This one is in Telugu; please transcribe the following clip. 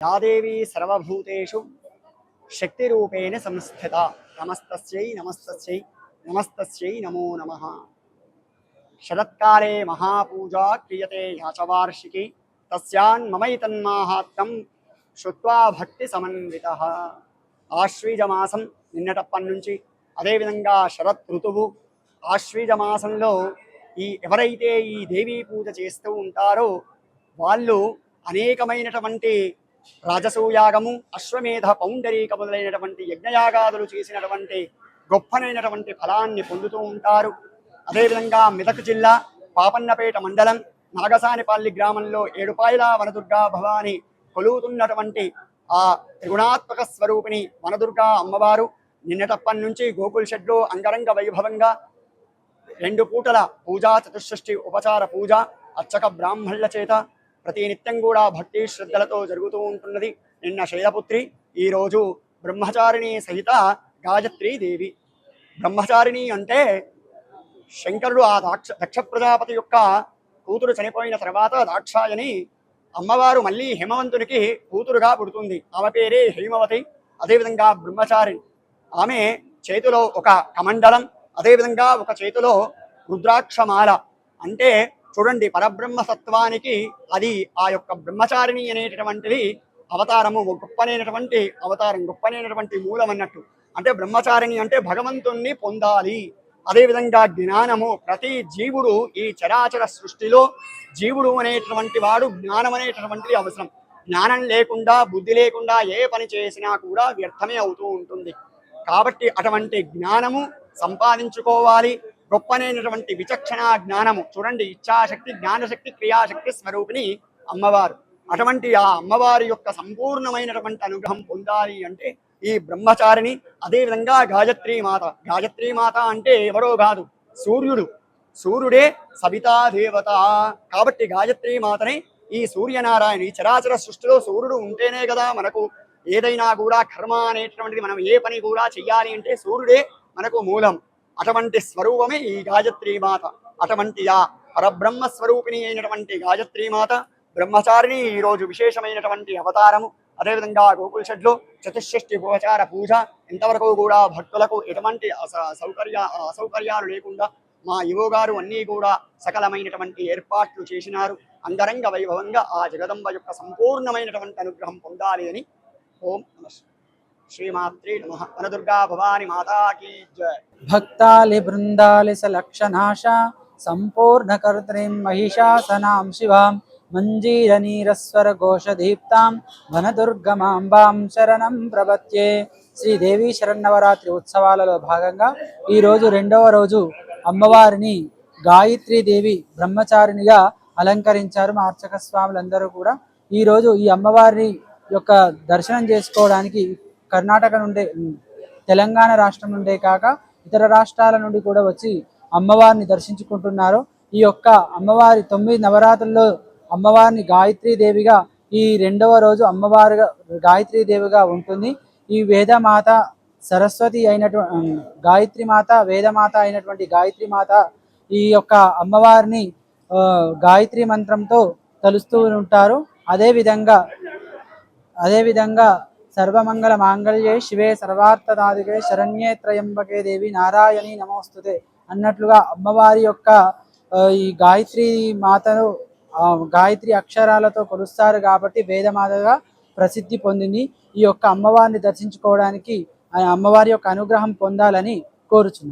యాదేవి సర్వభూతేషు శక్తిరూపేణ సంస్థిత. నమస్తస్యై నమస్తస్యై నమస్తస్యై నమో నమః. శరత్కాలే మహాపూజా క్రియతే యాచవార్షికి తస్యాన్మమైతన్మాహాత్మ్యం శృత్వా భక్తి సమన్విత. ఆశ్వీజమాసం నిన్నటప్పటి నుంచి అదేవిధంగా శరత్ ఋతువు ఆశ్వీజమాసంలో ఈ ఎవరైతే ఈ దేవీ పూజ చేస్తూ ఉంటారో వాళ్ళు అనేకమైనటువంటి రాజసూయాగము అశ్వమేధ పౌండరీక మొదలైనటువంటి యజ్ఞయాగాదులు చేసినటువంటి గొప్పనైనటువంటి ఫలాన్ని పొందుతూ ఉంటారు. అదేవిధంగా మెదక్ జిల్లా పాపన్నపేట మండలం నాగసానిపల్లి గ్రామంలో ఏడుపాయల వనదుర్గా భవాని కొలువుతున్నటువంటి ఆ త్రిగుణాత్మక స్వరూపిణి వనదుర్గా అమ్మవారు నిన్నటప్పటి నుంచి గోకుల్ షెడ్లో అంగరంగ వైభవంగా రెండు పూటల పూజా చతుషష్ఠి ఉపచార పూజ అర్చక బ్రాహ్మణుల చేత ప్రతి నిత్యం కూడా భక్తి శ్రద్ధలతో జరుగుతూ ఉంటున్నది నిన్న శైలపుత్రి ఈరోజు బ్రహ్మచారిణి సహిత గాయత్రీ దేవి. బ్రహ్మచారిణి అంటే శంకరుడు ఆ దాక్ష దక్ష ప్రజాపతి యొక్క కూతురు చనిపోయిన తర్వాత దాక్షాయని అమ్మవారు మళ్ళీ హిమవంతునికి కూతురుగా పుడుతుంది. ఆమె పేరే హేమవతి అదేవిధంగా బ్రహ్మచారి ఆమె చేతిలో ఒక కమండలం అదేవిధంగా ఒక చేతిలో రుద్రాక్షమాల. అంటే చూడండి పరబ్రహ్మ సత్వానికి అది ఆ యొక్క బ్రహ్మచారిణి అనేటటువంటిది అవతారము గొప్పనైనటువంటి అవతారం గొప్పనైనటువంటి మూలం అన్నట్టు. అంటే బ్రహ్మచారిణి అంటే భగవంతుణ్ణి పొందాలి. అదేవిధంగా జ్ఞానము ప్రతి జీవుడు ఈ చరాచర సృష్టిలో జీవుడు అనేటటువంటి వాడు జ్ఞానం అనేటటువంటిది అవసరం. జ్ఞానం లేకుండా బుద్ధి లేకుండా ఏ పని చేసినా కూడా వ్యర్థమే అవుతూ ఉంటుంది. కాబట్టి అటువంటి జ్ఞానము సంపాదించుకోవాలి. గొప్పనైనటువంటి విచక్షణ జ్ఞానము. చూడండి ఇచ్ఛాశక్తి జ్ఞానశక్తి క్రియాశక్తి స్వరూపిణి అమ్మవారు. అటువంటి ఆ అమ్మవారి యొక్క సంపూర్ణమైనటువంటి అనుగ్రహం పొందాలి అంటే ఈ బ్రహ్మచారిని అదేవిధంగా గాయత్రీ మాత. గాయత్రీ మాత అంటే ఎవరో కాదు సూర్యుడు. సూర్యుడే సవితా దేవత. కాబట్టి గాయత్రీ మాతని ఈ సూర్యనారాయణ ఈ చరాచర సృష్టిలో సూర్యుడు ఉంటేనే కదా మనకు ఏదైనా కూడా కర్మ అనేటువంటిది మనం ఏ పని కూడా చెయ్యాలి అంటే సూర్యుడే మనకు మూలం. అటువంటి స్వరూపమే ఈ గాయత్రీమాత అటువంటి ఆ పరబ్రహ్మ స్వరూపిణి అయినటువంటి గాయత్రీమాత బ్రహ్మచారిణి ఈరోజు విశేషమైనటువంటి అవతారము. అదేవిధంగా గోకుల షెడ్లో చతుషష్ఠి ఉపచార పూజ ఇంతవరకు కూడా భక్తులకు ఎటువంటి సౌకర్య అసౌకర్యాలు లేకుండా మా యువ గారు అన్నీ కూడా సకలమైనటువంటి ఏర్పాట్లు చేసినారు. అంగరంగ వైభవంగా ఆ జగదంబ యొక్క సంపూర్ణమైనటువంటి అనుగ్రహం పొందాలి అని ఓం నమస్కారం శ్రీమాత్రే నమ. వనదుర్గా భవాని మాతాకి భక్తాలి బృందాలి సలక్షనాశ సంపూర్ణకర్త్రీం మహిషాసనాం శివాం మంజీరనీరస్వర ఘోషదీప్తాం వనదుర్గమాంబాం శరణం ప్రపత్యే. శ్రీదేవి శరన్నవరాత్రి ఉత్సవాలలో భాగంగా ఈరోజు రెండవ రోజు అమ్మవారిని గాయత్రీదేవి బ్రహ్మచారిణిగా అలంకరించారు మా అర్చక స్వాములందరూ కూడా. ఈరోజు ఈ అమ్మవారిని యొక్క దర్శనం చేసుకోవడానికి కర్ణాటక నుండే తెలంగాణ రాష్ట్రం నుండే కాక ఇతర రాష్ట్రాల నుండి కూడా వచ్చి అమ్మవారిని దర్శించుకుంటున్నారు. ఈ యొక్క అమ్మవారి తొమ్మిది నవరాత్రుల్లో అమ్మవారిని గాయత్రీ దేవిగా ఈ రెండవ రోజు అమ్మవారిగా గాయత్రీ దేవిగా ఉంటుంది. ఈ వేదమాత సరస్వతి అయినటువంటి గాయత్రి మాత వేదమాత అయినటువంటి గాయత్రి మాత ఈ యొక్క అమ్మవారిని గాయత్రి మంత్రంతో తలుస్తూ ఉంటారు. అదేవిధంగా అదేవిధంగా సర్వమంగళ మాంగళ్యే శివే సర్వార్థదాదికే శరణ్యే త్రయంబకే దేవి నారాయణి నమోస్తుతే అన్నట్లుగా అమ్మవారి యొక్క ఈ గాయత్రి మాతను ఆ, గాయత్రి అక్షరాలతో కొలుస్తారు కాబట్టి వేదమాతగా ప్రసిద్ధి పొందింది. ఈ యొక్క అమ్మవారిని దర్శించుకోవడానికి అమ్మవారి యొక్క అనుగ్రహం పొందాలని కోరుచున్నాను